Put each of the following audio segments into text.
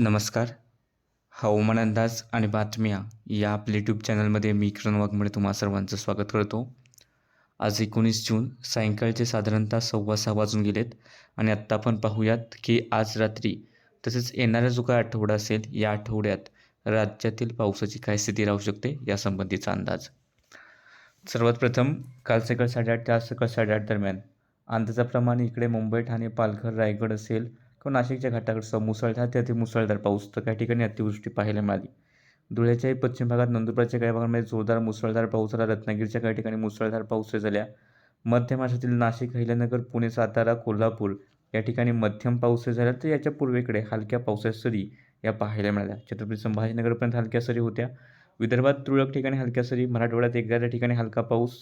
नमस्कार. हवामान अंदाज आणि बातम्या या आपल्या यूट्यूब चॅनलमध्ये मी किरण वाघमोडे तुम्हा सर्वांचं स्वागत करतो. आज एकोणीस जून सायंकाळचे साधारणतः सव्वा सहा वाजून गेलेत आणि आत्ता आपण पाहूयात की आज रात्री तसेच येणारा जो काय आठवडा असेल या आठवड्यात राज्यातील पावसाची काय स्थिती राहू शकते यासंबंधीचा अंदाज. सर्वात प्रथम काल सकाळ साडेआठ ते आज सकाळ साडेआठ दरम्यान अंदाजाप्रमाणे इकडे मुंबई ठाणे पालघर रायगड असेल किंवा नाशिकच्या घाटाकडचा मुसळधार ते अति मुसळधार पाऊस तर काही ठिकाणी अतिवृष्टी पाहायला मिळाली. धुळ्याच्याही पश्चिम भागात नंदुरबारच्या काही भागांमध्ये जोरदार मुसळधार पाऊस झाला रत्नागिरीच्या काही ठिकाणी मुसळधार पाऊस झाल्या. मध्य महाराष्ट्रातील नाशिक अहिल्यानगर पुणे सातारा कोल्हापूर या ठिकाणी मध्यम पाऊस झाला. तर याच्या पूर्वेकडे हलक्या पावसाच्या सरी या पाहायला मिळाल्या. छत्रपती संभाजीनगरपर्यंत हलक्या सरी होत्या. विदर्भात तुरळक ठिकाणी हलक्या सरी मराठवाड्यात एखाद्या ठिकाणी हलका पाऊस.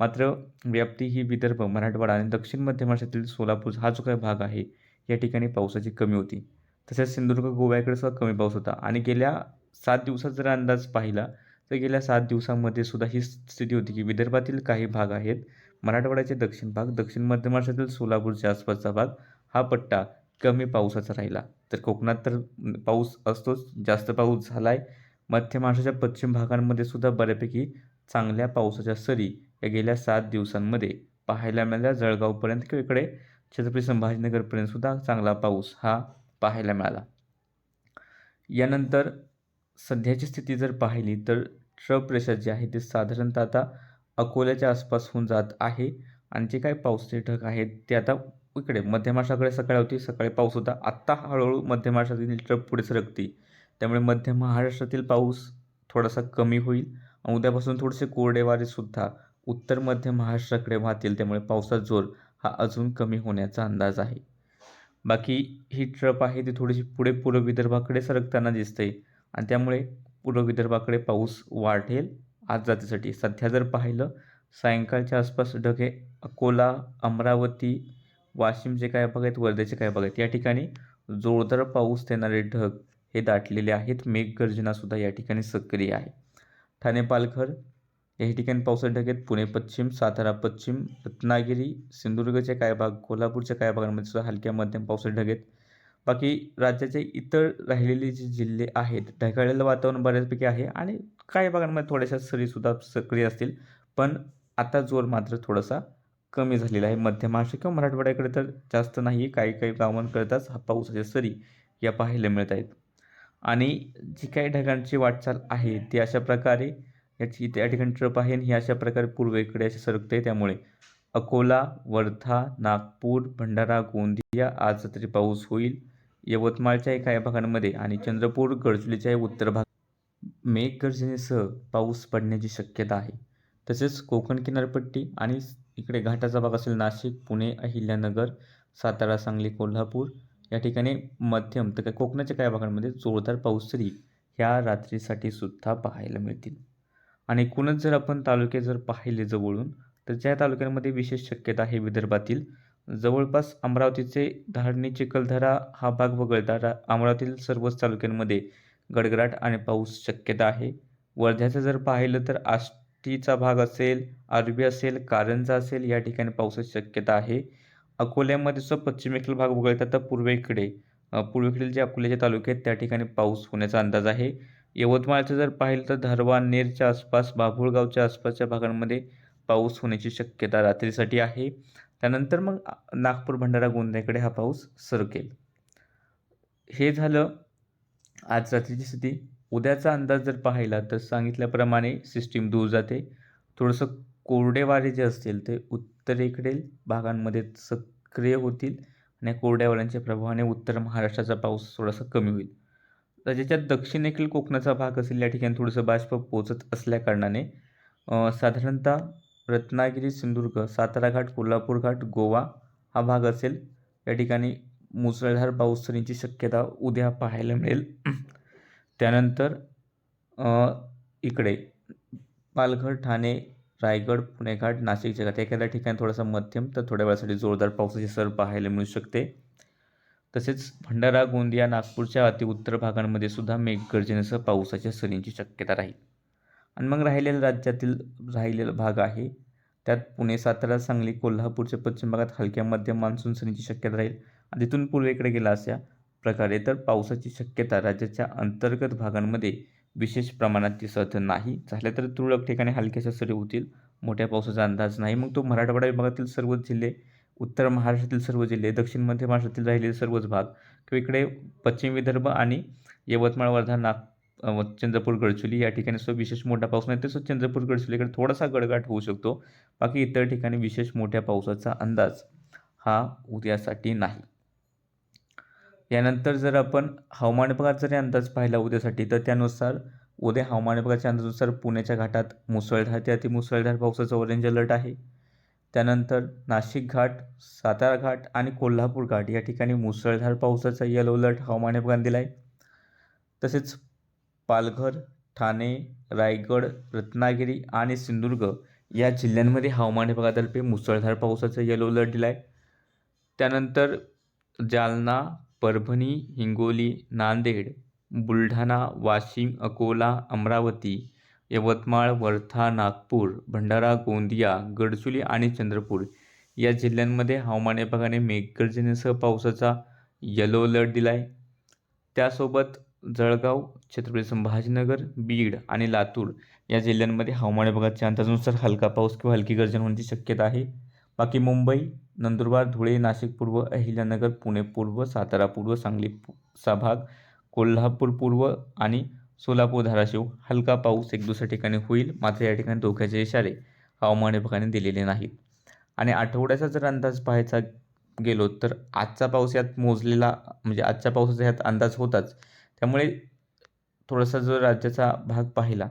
मात्र व्याप्ती ही विदर्भ मराठवाडा आणि दक्षिण मध्य महाराष्ट्रातील सोलापूर हा जो काही भाग आहे या ठिकाणी पावसाची कमी होती. तसेच सिंधुदुर्ग गोव्याकडे सुद्धा कमी पाऊस होता. आणि गेल्या सात दिवसात जर अंदाज पाहिला तर गेल्या सात दिवसामध्ये सुद्धा ही स्थिती होती की विदर्भातील काही भाग आहेत मराठवाड्याचे दक्षिण भाग दक्षिण मध्य महाराष्ट्रातील सोलापूरच्या आसपासचा भाग हा पट्टा कमी पावसाचा राहिला. तर कोकणात तर पाऊस असतोच जास्त पाऊस झाला आहे मध्य महाराष्ट्राच्या पश्चिम भागांमध्ये सुद्धा बऱ्यापैकी चांगल्या पावसाच्या सरी या गेल्या सात दिवसांमध्ये पाहायला मिळाल्या. जळगावपर्यंत किंवा इकडे छत्रपती संभाजीनगरपर्यंत सुद्धा चांगला पाऊस हा पाहायला मिळाला. यानंतर सध्याची स्थिती जर पाहिली तर ट्रप प्रेशर जे आहे ते साधारणतः आता अकोल्याच्या आसपास होऊन जात आहे आणि जे काही पावसाचे ढग आहेत ते आता इकडे मध्य महाराष्ट्राकडे सकाळी होती सकाळी पाऊस होता. आत्ता हळूहळू मध्य महाराष्ट्रातील ट्रप पुढे सरकते. त्यामुळे मध्य महाराष्ट्रातील पाऊस थोडासा कमी होईल उद्यापासून थोडेसे कोरडे वारेसुद्धा उत्तर मध्य महाराष्ट्राकडे वाहतील. त्यामुळे पावसाचा जोर हा अजून कमी होण्याचा अंदाज आहे. बाकी ही ट्रप आहे ती थोडीशी पुढे पूर्व विदर्भाकडे सरकताना दिसते आणि त्यामुळे पूर्व विदर्भाकडे पाऊस वाढेल. आज जातीसाठी सध्या जर पाहिलं सायंकाळच्या आसपास ढगे अकोला अमरावती वाशिमचे काय भाग आहेत वर्धेचे काय भाग आहेत या ठिकाणी जोरदार पाऊस देणारे ढग हे दाटलेले आहेत. मेघगर्जनासुद्धा या ठिकाणी सक्रिय आहे. ठाणे पालघर या ठिकाणी पावसाचे ढग आहेत पुणे पश्चिम सातारा पश्चिम रत्नागिरी सिंधुदुर्गचे काय भाग कोल्हापूरच्या काही भागांमध्ये सुद्धा हलक्या मध्यम पावसाचे ढग आहेत बाकी राज्याचे इतर राहिलेले जे जिल्हे आहेत ढगाळलेलं वातावरण बऱ्याचपैकी आहे आणि काही भागांमध्ये थोड्याशा सरीसुद्धा सक्रिय असतील पण आता जोर मात्र थोडासा कमी झालेला आहे. मध्य महाराष्ट्र किंवा मराठवाड्याकडे तर जास्त नाही काही काही गावांकरताच हा पावसाच्या सरी या पाहायला मिळत आहेत. आणि जी काही ढगांची वाटचाल आहे ती अशा प्रकारे याची त्या ठिकाणी ट्रप आहे आणि ही अशा प्रकारे पूर्वेकडे असे सरकते त्यामुळे अकोला वर्धा नागपूर भंडारा गोंदिया आज तरी पाऊस होईल. यवतमाळच्याही काही भागांमध्ये आणि चंद्रपूर गडचिरोलीच्याही उत्तर भाग मेघगर्जनेसह पाऊस पडण्याची शक्यता आहे. तसेच कोकण किनारपट्टी आणि इकडे घाटाचा भाग असेल नाशिक पुणे अहिल्यानगर सातारा सांगली कोल्हापूर या ठिकाणी मध्यम तर काय कोकणाच्या काही भागांमध्ये जोरदार पाऊस तरी ह्या रात्रीसाठी सुद्धा पाहायला मिळतील. आणि एकूणच जर आपण तालुके जर पाहिले जवळून तर ज्या तालुक्यांमध्ये विशेष शक्यता आहे विदर्भातील जवळपास अमरावतीचे धारणी चिखलदरा हा भाग वगळता रा अमरावतीतील सर्वच तालुक्यांमध्ये गडगडाट आणि पाऊस शक्यता आहे. वर्ध्याचं जर पाहिलं तर आष्टीचा भाग असेल आरबी असेल कारंजा असेल या ठिकाणी पावसाची शक्यता आहे. अकोल्यामध्ये सुद्धा पश्चिमेकडील भाग वगळता तर पूर्वेकडे पूर्वेकडील जे अकोल्याचे तालुके आहेत त्या ठिकाणी पाऊस होण्याचा अंदाज आहे. यवतमाळचं जर पाहिलं तर धारवा नेरच्या आसपास बाभुळगावच्या आसपासच्या भागांमध्ये पाऊस होण्याची शक्यता रात्रीसाठी आहे. त्यानंतर मग नागपूर भंडारा गोंदियाकडे हा पाऊस सरकेल हे झालं आज रात्रीची स्थिती. उद्याचा अंदाज जर पाहिला तर सांगितल्याप्रमाणे सिस्टीम दूर जाते. थोडंसं कोरडे वारे जे असतील ते उत्तरेकडील भागांमध्ये सक्रिय होतील आणि कोरड्या वाऱ्यांच्या प्रभावाने उत्तर महाराष्ट्राचा पाऊस थोडासा कमी होईल. राज्याच्या दक्षिणेकडील कोकणाचा भाग असेल या ठिकाणी थोडंसं बाष्प पोचत असल्याकारणाने साधारणतः रत्नागिरी सिंधुदुर्ग सातारा घाट कोल्हापूर घाट गोवा हा भाग असेल. या ठिकाणी मुसळधार पाऊस सरींची शक्यता उद्या पाहायला मिळेल. त्यानंतर इकडे पालघर ठाणे रायगड पुणे घाट नाशिक जगात एखाद्या ठिकाणी थोडासा मध्यम तर थोड्या वेळासाठी जोरदार पावसाची सर पाहायला मिळू शकते. तसेच भंडारा गोंदिया नागपूरच्या अतिउत्तर भागांमध्ये सुद्धा मेघगर्जनेसह पावसाच्या सरींची शक्यता राहील. आणि मग राहिलेल्या राज्यातील राहिलेला भाग आहे. त्यात पुणे सातारा सांगली कोल्हापूरच्या पश्चिम भागात हलक्या मध्यम मान्सून सरींची शक्यता राहील. आणि तिथून पूर्वेकडे गेला अशा प्रकारे तर पावसाची शक्यता राज्याच्या अंतर्गत भागांमध्ये विशेष प्रमाणात दिसत नाही. झाल्या तर तुरळक ठिकाणी हलक्याशा सरी होतील. मोठ्या पावसाचा अंदाज नाही. मग तो मराठवाडा विभागातील सर्वच जिल्हे उत्तर महाराष्ट्रातील सर्व जिल्हे दक्षिण मध्य महाराष्ट्रातील राहिलेले सर्वच भाग किंवा इकडे पश्चिम विदर्भ आणि यवतमाळ वर्धा नाग चंद्रपूर गडचुली या ठिकाणी सो विशेष मोठा पाऊस नाही. तसंच चंद्रपूर गडचुलीकडे थोडासा गडगाट होऊ शकतो. बाकी इतर ठिकाणी विशेष मोठ्या पावसाचा अंदाज हा उद्यासाठी नाही. यानंतर जर आपण हवामान विभागाचा जरी अंदाज पाहिला उद्यासाठी तर त्यानुसार उद्या हवामान विभागाच्या अंदाजानुसार पुण्याच्या घाटात मुसळधार ते अतिमुसळधार पावसाचा ऑरेंज अलर्ट आहे. त्यानंतर नाशिक घाट सातारा घाट आणि कोल्हापूर घाट या ठिकाणी मुसळधार पावसाचा येलो अलर्ट हवामान विभागाने दिला आहे तसेच पालघर ठाणे रायगड रत्नागिरी आणि सिंधुदुर्ग या जिल्ह्यांमध्ये हवामान विभागातर्फे मुसळधार पावसाचा येलो अलर्ट दिला आहे त्यानंतर जालना परभणी हिंगोली नांदेड बुलढाणा वाशिम अकोला अमरावती यवतमाळ वर्धा नागपूर भंडारा गोंदिया गडचुली आणि चंद्रपूर या जिल्ह्यांमध्ये हवामान विभागाने मेघगर्जनेसह पावसाचा येलो अलर्ट दिला आहे त्यासोबत जळगाव छत्रपती संभाजीनगर बीड आणि लातूर या जिल्ह्यांमध्ये हवामान विभागाच्या अंदाजानुसार हलका पाऊस किंवा हलकी गर्जन होण्याची शक्यता आहे. बाकी मुंबई नंदुरबार धुळे नाशिक पूर्व अहिल्यानगर पुणे पूर्व सातारा पूर्व सांगली पू- भाग कोल्हापूर पूर्व आणि सोलापूर धाराशिव हलका पाऊस एक दुसऱ्या ठिकाणी होईल मात्र या ठिकाणी धोक्याचे इशारे हवामान विभागाने दिलेले नाहीत. आणि आठवड्याचा जर अंदाज पाहायचा गेलो तर आजचा पाऊस यात मोजलेला म्हणजे आजच्या पावसाचा यात अंदाज होताच. त्यामुळे थोडासा जर राज्याचा भाग पाहिला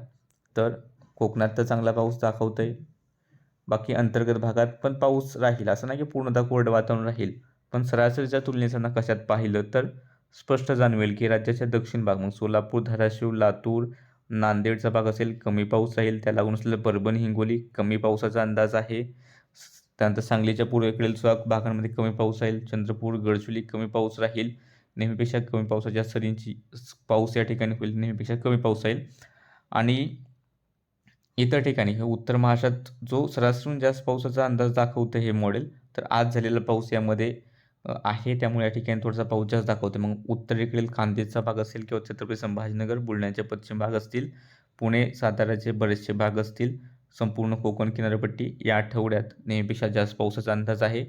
तर कोकणात तर चांगला पाऊस दाखवतो आहे बाकी अंतर्गत भागात पण पाऊस राहील. असं नाही की पूर्णतः कोरडं वातावरण राहील. पण सरासरीच्या तुलनेचं कशात पाहिलं तर स्पष्ट जाणवेल की राज्याच्या दक्षिण भाग मग सोलापूर धाराशिव लातूर नांदेडचा भाग असेल कमी पाऊस राहील. त्या लागून असलेलं परभणी हिंगोली कमी पावसाचा अंदाज आहे. त्यानंतर सांगलीच्या पूर्वेकडील सुद्धा भागांमध्ये कमी पाऊस राहील. चंद्रपूर गडचुली कमी पाऊस राहील. नेहमीपेक्षा कमी पावसाच्या सरींची पाऊस या ठिकाणी होईल. नेहमीपेक्षा कमी पाऊस राहील. आणि इतर ठिकाणी हे उत्तर महाराष्ट्रात जो सरासरून जास्त पावसाचा अंदाज दाखवतं हे मॉडेल तर आज झालेला पाऊस यामध्ये आहे. त्यामुळे या ठिकाणी थोडासा पाऊस जास्त दाखवते मग उत्तरेकडील खानदेशचा भाग असेल किंवा छत्रपती संभाजीनगर बुलढाण्याचे पश्चिम भाग असतील पुणे साताऱ्याचे बरेचसे भाग असतील संपूर्ण कोकण किनारपट्टी या आठवड्यात नेहमीपेक्षा जास्त पावसाचा अंदाज आहे.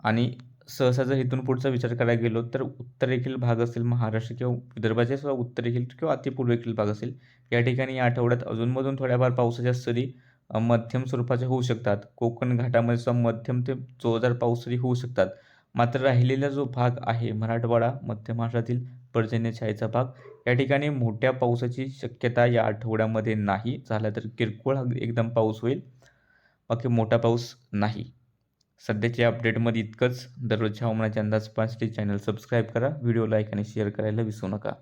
आणि सहसा जर इथून पुढचा विचार करायला गेलो तर उत्तरेखील भाग असेल महाराष्ट्र किंवा विदर्भाचे सुद्धा उत्तरेखील किंवा अतिपूर्वेखील भाग असेल या ठिकाणी या आठवड्यात अजूनमधून थोड्याफार पावसाच्या सरी मध्यम स्वरूपाच्या होऊ शकतात. कोकण घाटामध्ये सुद्धा मध्यम ते जोरदार पाऊस सरी होऊ शकतात. मात्र राहिलेला जो भाग आहे मराठवाडा मध्य महाराष्ट्रातील पर्जन्यछायेचा भाग या ठिकाणी मोठ्या पावसाची शक्यता या आठवड्यामध्ये नाही. झाला तर किरकोळ एकदम पाऊस होईल. बाकी मोठा पाऊस नाही. सध्याच्या अपडेटमध्ये इतकंच. दररोजच्या हवामानाचे अंदाज पाहण्यासाठी चॅनल सबस्क्राईब करा. व्हिडिओ लाईक आणि शेअर करायला विसरू नका.